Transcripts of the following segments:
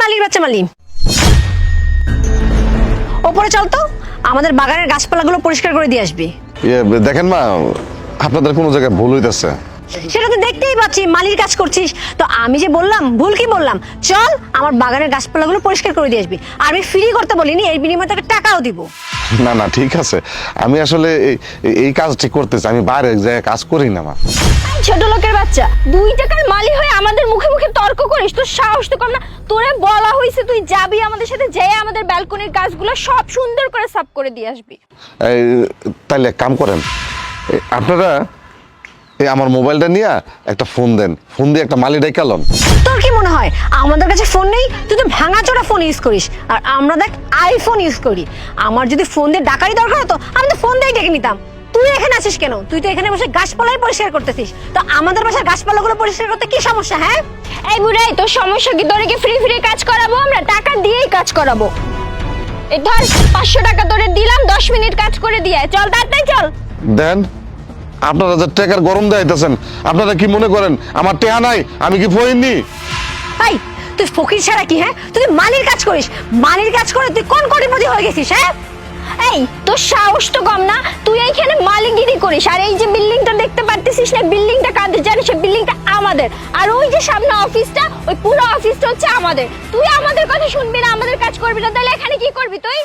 মালির বাচ্চা মালি ওপরে চল তো আমাদের বাগানের গাছপালাগুলো পরিষ্কার করে দিয়ে আসবি। ইয়ে দেখেন মা আপনাদের কোনো জায়গায় ভুল হইতেছে। সেটা তো দেখতেই পাচ্ছি মালির কাজ করছিস। তো আমি যে বললাম ভুল কি বললাম? চল আমার বাগানের গাছপালাগুলো পরিষ্কার করে দিয়ে আসবি। আর আমি ফ্রি করতে বলিনি এর বিনিময়ে তোকে টাকাও দিব। না না ঠিক আছে। আমি আসলে এই- এই কাজটি করতেছি আমি বাইরে জায়গায় কাজ করি না মা। ছোট লোকের বাচ্চা। দুই টাকার মালি হয়ে আমাদের মুখে মুখে তর্ক করিস তোর সাহস তো কম না। তোরে বলা হয়েছে তুই যাবি আমাদের সাথে যেয়ে আমাদের ব্যালকনির গাছগুলো সব সুন্দর করে সাফ করে দিয়ে আসবি। এক কাম করেন আপনারা এই আমার মোবাইলটা নিয়ে একটা ফোন দেন। ফোন দিয়ে একটা মালি ডাইকালন তোর কি মনে হয়? আমাদের কাছে ফোন নেই তুই তো ভাঙাচোরা ফোন ইউজ করিস। আর আমরা দেখ আইফোন ইউজ করি। আমার যদি ফোন দিয়ে ডাকারই দরকার হতো আমি তো ফোন দিয়ে ডেকে নিতাম। তুই এখানে আছিস কেন? তুই তো এখানে বসে গাছপালাই পরিষ্কার করতেছিস। তো আমাদের বাসার গাছপালাগুলো পরিষ্কার করতে কি সমস্যা হ্যাঁ? এই বুড়াই তোর সমস্যা কি? তোরে কি ফ্রি ফ্রি কাজ করাবো? আমরা টাকা দিয়েই কাজ করাবো। এই ধর পাঁচশো টাকা তোরে দিলাম দশ মিনিট কাজ করে দিয়ে চল তাড়াতাড়ি চল। দেন আপনারা যে টাকার গরম দেখাইতেছেন আপনারা কি মনে করেন আমার টেহা নাই আমি কি ফইনি ভাই তুই ফকির ছাড়া কি হ্যাঁ? তুই মালির কাজ করিস। মালির কাজ করে তুই কোন কোটিপতি হয়ে গেছিস হ্যাঁ? এই তোর সাহস তো কম না? তুই এইখানে মালিগিরি করিস। আর এই যে বিল্ডিংটা দেখতে পারতেছিস না বিল্ডিংটা কাদের জানিস? সেই বিল্ডিংটা আমাদের। আর ওই যে সামনে অফিসটা ওই পুরো অফিসটা হচ্ছে আমাদের। তুই আমাদের কথা শুনবি না আমাদের কাজ করবি না তাহলে এখানে কি করবি তুই?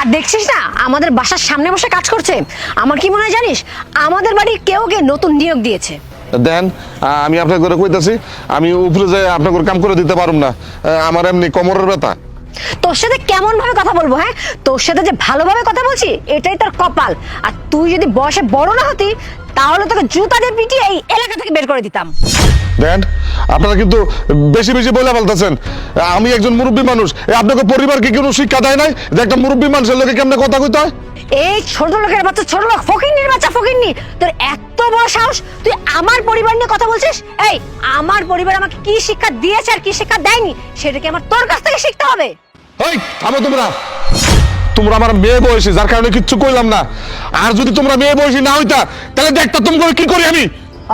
আর দেখছিস না আমাদের বাসার সামনে বসে কাজ করছে। আমার কি মনে হয় জানিস আমাদের বাড়ির কেউ কে নতুন নিয়োগ দিয়েছে। দেন আহ, আমি আপনার করে কইতাছি আমি উপরে যাই আপনার কাম করে দিতে পারুম না। আহ, আমার এমনি কোমরের ব্যথা। তোর সাথে কেমন ভাবে কথা বলব হ্যাঁ? তোর সাথে যে ভালোভাবে কথা বলছি, এটাই তোর কপাল। আর তুই যদি বয়সে বড় না হতি তাহলে তোকে জুতা দিয়ে পিটিয়ে এই এলাকা থেকে বের করে দিতাম। দেন আপনারা কিন্তু বেশি বেশি বলে ফেলতেছেন। আমি একজন মুরব্বী মানুষ। আপনাকে পরিবারকে কোনো শিক্ষা দেয় নাই যে একটা মুরব্বী মানুষের লোকে কেমনে কথা কইতে হয়? এই ছোট লোকের বাচ্চা ছোট লোক ফকিন্নির বাচ্চা ফকিন্নি তোর এত বড় সাহস তুই আমার পরিবার নিয়ে কথা বলছিস? এই আমার পরিবার আমাকে কি শিক্ষা দিয়েছে আর কি শিক্ষা দেয়নি সেটাকে আমার তোর কাছ থেকে শিখতে হবে? ওই থামো তোমরা। তোমরা আমার মেয়ে বয়সী যার কারণে কিচ্ছু কইলাম না। আর যদি তোমরা মেয়ে বয়সী না হইতা তাহলে দেখতা তুমি কি করি আমি?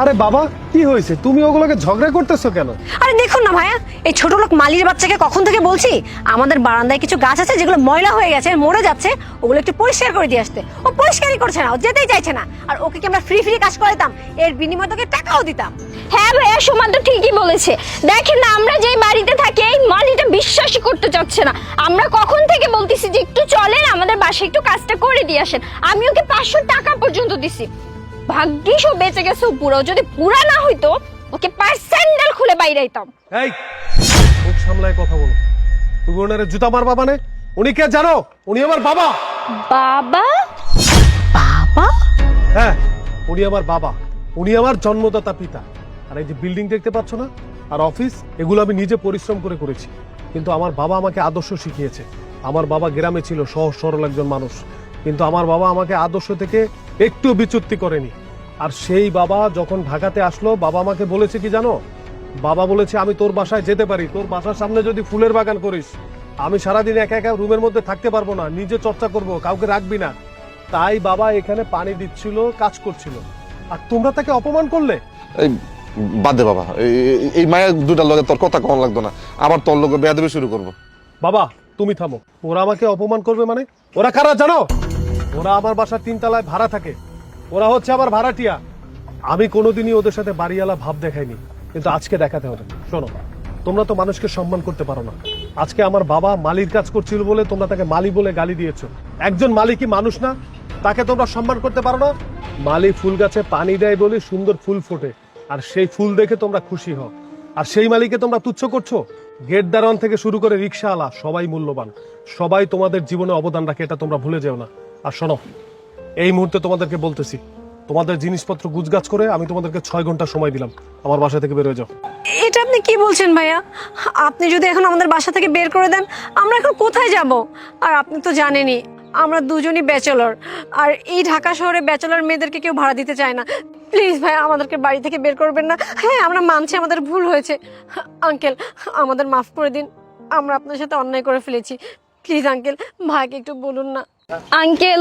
আরে বাবা কি হয়েছে? তুমি ওগুলোকে ঝগড়া করতেছো কেন? আরে দেখুন না ভাইয়া এই ছোট লোক মালির বাচ্চাকে কখন থেকে বলছি? আমাদের বারান্দায় কিছু গাছ আছে যেগুলো ময়লা হয়ে গেছে মরে যাচ্ছে ওগুলো একটু পরিষ্কার করে দিয়ে আসতে। ও পরিষ্কারই করছে না ও যেতেই চাইছে না। আর ওকে কি আমরা ফ্রি ফ্রি কাজ করাতাম এর বিনিময়ে তোকে টাকাও দিতাম। হ্যাঁ ভাইয়া সোমান তো ঠিকই বলেছে। দেখেন না আমরা যেই বাড়িতে থাকি এই মালিটা বিশ্বাসই করতে চাচ্ছে না। আমরা কখন থেকে বলতেছি যে একটু চলেন আমাদের বাসায় একটু কাজটা করে দিয়ে আসেন। আমি ওকে পাঁচশো টাকা পর্যন্ত দিছি। ভাগ্যিস ও বেঁচে গেছে পুরো যদি পুরা না হইতো ওকে পায়ের স্যান্ডেল খুলে বাইরে আইতাম। এই মুখ সামলায় কথা বলো। তুমি ওনারে জুতা মারবা মানে? উনি কে জানো? উনি আমার বাবা। বাবা? বাবা? হ্যাঁ উনি আমার বাবা। উনি আমার জন্মদাতা পিতা। আর এই যে বিল্ডিং দেখতে পাচ্ছ না? আর অফিস এগুলো আমি নিজে পরিশ্রম করে করেছি। কিন্তু আমার বাবা আমাকে আদর্শ শিখিয়েছে। আমার বাবা গ্রামে ছিল, সহজ সরল একজন মানুষ। কিন্তু আমার বাবা আমাকে আদর্শ থেকে একটু বিচ্যুতি করেনি। আর সেই বাবা যখন ঢাকাতে আসলো, বাবা আমাকে বলেছে কি জানো? বাবা বলেছে, আমি তোর বাসায় যেতে পারি। তোর বাসার সামনে যদি ফুলের বাগান করিস, আমি সারাদিন একা একা রুমের মধ্যে থাকতে পারব না। নিজে চর্চা করব, কাউকে রাখবি না। তাই বাবা এখানে পানি দিচ্ছিল, কাজ করছিল। আর তোমরা তাকে অপমান করলে? বাদ বাবা। এই- মায়ের দুটার লগে তোর কথা কম লাগতো না। আবার তোর লগে বেয়া দেবে শুরু করব। বাবা, তুমি থামো। ওরা আমাকে অপমান করবে মানে? ওরা কারা জানো? ওরা আমার বাসার তিনতলায় ভাড়া থাকে। ওরা হচ্ছে আমার ভাড়াটিয়া। আমি কোনোদিনই ওদের সাথে বাড়িওয়ালা ভাব দেখাইনি। কিন্তু আজকে দেখাতে হবে। শোনো, তোমরা তো মানুষকে সম্মান করতে পারো না। আজকে আমার বাবা মালির কাজ করছিল বলে তোমরা তাকে মালি বলে গালি দিয়েছ। একজন মালি কি মানুষ না? তাকে তোমরা সম্মান করতে পারো না? মালি ফুল গাছে পানি দেয় বলে সুন্দর ফুল ফোটে। আর সেই ফুল দেখে তোমরা খুশি হও। আর সেই মালিকে তোমরা তুচ্ছ করছ? গেট দারোয়ান থেকে শুরু করে রিক্সাওয়ালা, সবাই মূল্যবান। সবাই তোমাদের জীবনে অবদান রাখে, এটা তোমরা ভুলে যেও না। আর শোনো, এই মুহূর্তে তোমাদেরকে বলতেছি, তোমাদের জিনিসপত্র গুজগাছ করে আমি তোমাদেরকে ছয় ঘণ্টা সময় দিলাম। আমার বাসা থেকে বেরোয় যাও। এটা আপনি কি বলছেন ভাইয়া? আপনি যদি এখন আমাদের বাসা থেকে বের করে দেন, আমরা এখন কোথায় যাব? আর আপনি তো জানেনই, আমরা দুজনই ব্যাচেলর। আর এই ঢাকা শহরে ব্যাচেলর মেয়েদেরকে কেউ ভাড়া দিতে চায় না। প্লিজ ভাই আমাদেরকে বাড়ি থেকে বের করবেন না। হ্যাঁ আমরা মানছি আমাদের ভুল হয়েছে। আঙ্কেল আমাদের মাফ করে দিন। আমরা আপনার সাথে অন্যায় করে ফেলেছি। প্লিজ আঙ্কেল ভাইকে একটু বলুন না। আঙ্কেল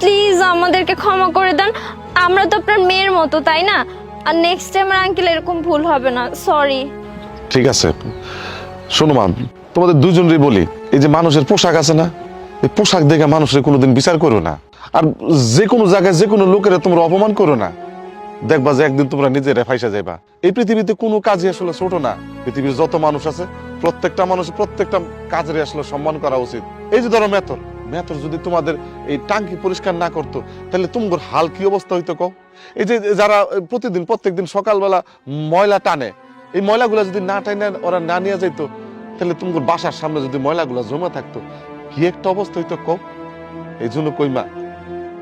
প্লিজ আমাদেরকে ক্ষমা করে দেন। আমরা তো আপনার মেয়ের মতো তাই না? আর নেক্সট টাইম আর আঙ্কেল এরকম ভুল হবে না। সরি ঠিক আছে। শোনো মা তোমাদের দুজনেরই বলি এই যে মানুষের পোশাক আছে না এই পোশাক দেখে মানুষের কোনোদিন বিচার করো না। আর যে কোনো জায়গায় যে কোনো লোকেরা তোমরা অপমান করো না। দেখবা যে একদিন তোমরা নিজেরা ফাইসা যাইবা। এই পৃথিবীতে কোনো কাজই আসলে ছোট না। পৃথিবীর যত মানুষ আছে, প্রত্যেকটা মানুষ প্রত্যেকটা কাজের আসলে সম্মান করা উচিত। এই যে ধরো মেথর। মেথর যদি তোমাদের এই টাঙ্কি পরিষ্কার না করতো, তাহলে তোমার হাল কি অবস্থা হইতো কও? এই যে যারা প্রতিদিন, প্রত্যেকদিন সকালবেলা ময়লা টানে, এই ময়লাগুলো যদি না টানে ওরা না নিয়ে যাইতো, তাহলে তোমার বাসার সামনে যদি ময়লাগুলো জমা থাকতো, কি একটা অবস্থা হইতো কও? এই জন্য কইমা,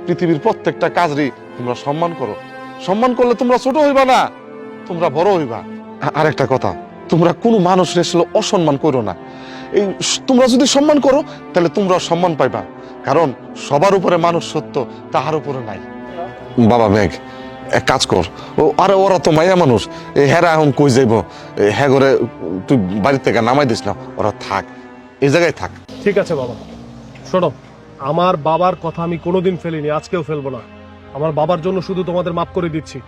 পৃথিবীর প্রত্যেকটা কাজরই তোমরা সম্মান করো। সম্মান করলে তোমরা ছোট হইবা না তোমরা বড় হইবা। আ- আরেকটা কথা তোমরা কোনো মানুষের আসলে অসম্মান করো না। এই তোমরা যদি সম্মান করো তাহলে তোমরা সম্মান পাইবা। কারণ সবার উপরে মানুষ সত্য তাহার উপরে নাই। বাবা মেঘ এক কাজ কর। ও আরে ওরা তো মাইয়া মানুষ। এই হেরা এখন কই যাইব? হ্যাঁ করে তুই বাড়ি থেকে নামাই দিস না। ওরা থাক এই জায়গায় থাক। ঠিক আছে বাবা। শোনো আমার বাবার কথা আমি কোনোদিন ফেলিনি আজকেও ফেলব না। আমার বাবার জন্য শুধু তোমাদের মাফ করে দিচ্ছি।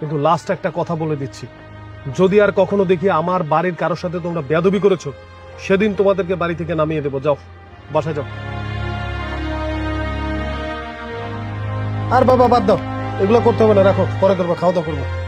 কিন্তু লাস্ট একটা কথা বলে দিচ্ছি। যদি আর কখনো দেখি আমার বাড়ির কারোর সাথে তোমরা বেয়াদবি করেছ, সেদিন তোমাদেরকে বাড়ি থেকে নামিয়ে দেবো। যাও, বাসায় যাও। আর বাবা, বাদ দাও। এগুলো করতে হবে না, রাখো। পরে করব, খাওয়া দাওয়া করব।